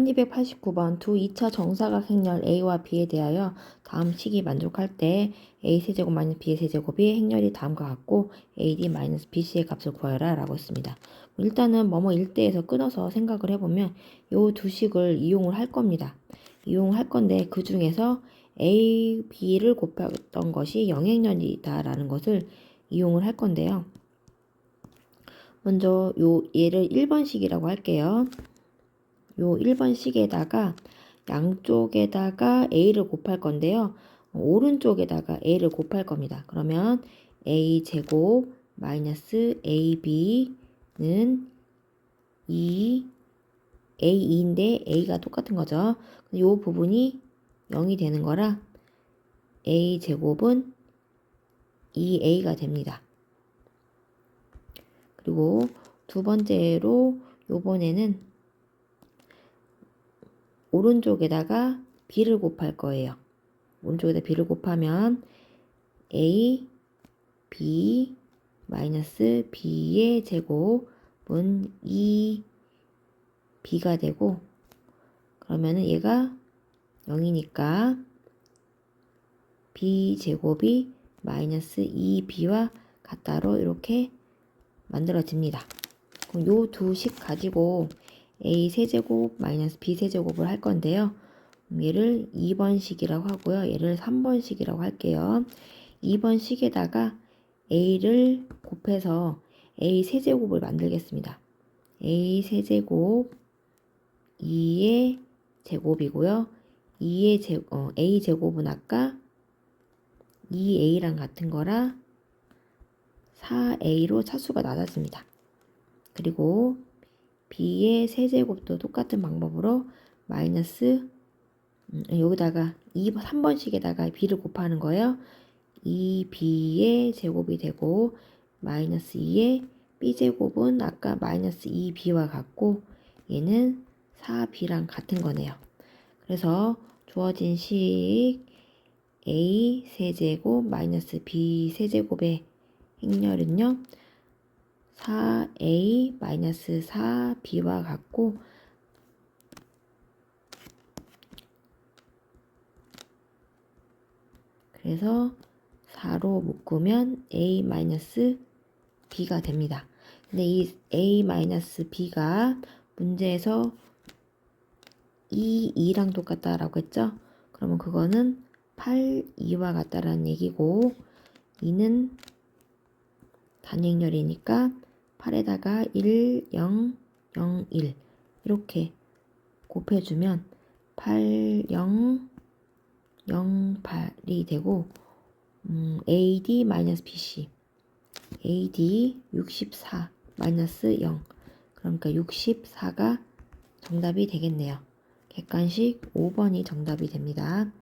1289번 두 2차 정사각 행렬 A와 B에 대하여 다음 식이 만족할 때 A 세제곱 마이너스 B의 세제곱이 행렬이 다음과 같고 AD 마이너스 BC의 값을 구하라 라고 했습니다. 일단은 뭐뭐 일대에서 끊어서 생각을 해보면 요 두 식을 이용을 할 겁니다. 이용을 할 건데 그 중에서 A, B를 곱했던 것이 영행렬이다라는 것을 이용을 할 건데요. 먼저 요 얘를 1번식이라고 할게요. 요 1번 식에다가 양쪽에다가 a를 곱할 건데요. 오른쪽에다가 a를 곱할 겁니다. 그러면 a 제곱 마이너스 ab는 2 a2인데 a가 똑같은 거죠. 이 부분이 0이 되는 거라 a 제곱은 2a가 됩니다. 그리고 두 번째로 요번에는 오른쪽에다가 b를 곱할 거예요. 오른쪽에다 b를 곱하면 a, b, 마이너스 b의 제곱은 2 b가 되고 그러면은 얘가 0이니까 b 제곱이 마이너스 2b와 같다로 이렇게 만들어집니다. 그럼 요 두 식 가지고 a 세제곱 마이너스 b 세제곱을 할 건데요. 얘를 2번식이라고 하고요. 얘를 3번식이라고 할게요. 2번식에다가 a를 곱해서 a 세제곱을 만들겠습니다. a 세제곱 2의 제곱이고요. 2의 제, 어, a 제곱은 아까 2a랑 같은 거라 4a로 차수가 낮아집니다. 그리고 b의 세제곱도 똑같은 방법으로 마이너스 음, 여기다가 2, 3번씩에다가 b를 곱하는 거예요. 2b의 제곱이 되고 마이너스 2의 b제곱은 아까 마이너스 2b와 같고 얘는 4b랑 같은 거네요. 그래서 주어진 식 a 세제곱 마이너스 b 세제곱의 행렬은요. 4a 마이너스 4b와 같고 그래서 4로 묶으면 a 마이너스 b가 됩니다. 근데 이 a 마이너스 b가 문제에서 2, 2랑 똑같다라고 했죠? 그러면 그거는 8, 2와 같다라는 얘기고 2는 단행렬이니까 8에다가 1, 0, 0, 1 이렇게 곱해주면 8, 0, 0, 8이 되고 음, AD BC AD 64 마이너스 0 그러니까 64가 정답이 되겠네요. 객관식 5번이 정답이 됩니다.